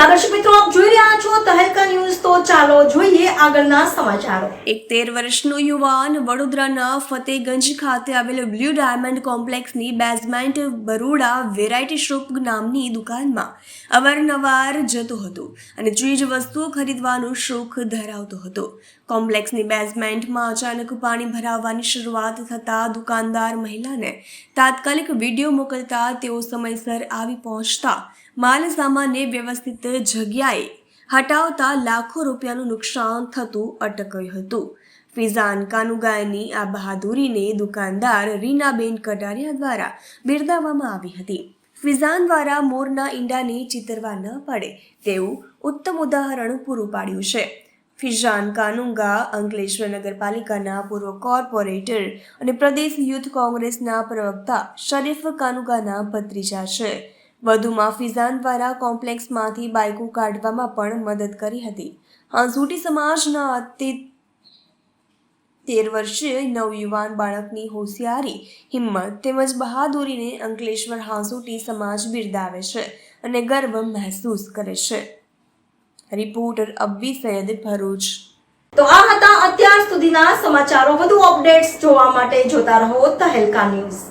નમસ્કાર દર્શક મિત્રો. આપ જોઈ રહ્યા છો તહેલકા ન્યૂઝ તો ચાલો જોઈએ આગળના સમાચારો. એક તેર વર્ષનો યુવાન વડોદરાના ફતેગંજ ખાતે આવેલ બ્લુ ડાયમંડ કોમ્પ્લેક્સની બેઝમેન્ટ બરોડા વેરાયટી શોપ નામની દુકાનમાં અવારનવાર જતો હતો અને ચીજ વસ્તુઓ ખરીદવાનો શોખ ધરાવતો હતો. કોમ્પ્લેક્સની બેઝમેન્ટમાં અચાનક પાણી ભરાવાની શરૂઆત થતાં દુકાનદાર મહિલાને તાત્કાલિક વીડિયો મોકલતા તેઓ સમયસર આવી પહોંચતા માલ સામાનને વ્યવસ્થિત જગ્યાએ હટાવતા લાખો રૂપિયાનું નુકસાન થતું અટક્યું હતું. ફિઝાન કાનુગાયની આ બહાદુરીને દુકાનદાર રીનાબેન કટારિયા દ્વારા બિરદાવવામાં આવી હતી. ફિઝાન દ્વારા મોરના ઈંડાને ચિતરવા ન પડે તેવું ઉત્તમ ઉદાહરણ પૂરું પાડ્યું છે. ફિઝાન કાનુંગા અંકલેશ્વર નગરપાલિકાના પૂર્વ કોર્પોરેટર અને પ્રદેશ યુથ કોંગ્રેસના પ્રવક્તા શરીફ કાનુગાના ભત્રીજા છે. વધુમાં ફિઝાન દ્વારા કોમ્પ્લેક્સમાંથી બાઇકો કાઢવામાં પણ મદદ કરી હતી. હાંસુટી સમાજના તે તેર વર્ષીય નવયુવાન બાળકની હોશિયારી, હિંમત તેમજ બહાદુરીને અંકલેશ્વર હાંસુટી સમાજ બિરદાવે છે અને ગર્વ મહેસૂસ કરે છે. રિપોર્ટર અબ્બી સૈયદ ભરૂચ. તો આ હતા અત્યાર સુધીના સમાચારો. વધુ અપડેટ્સ જોવા માટે જોતા રહો તહેલકા ન્યૂઝ.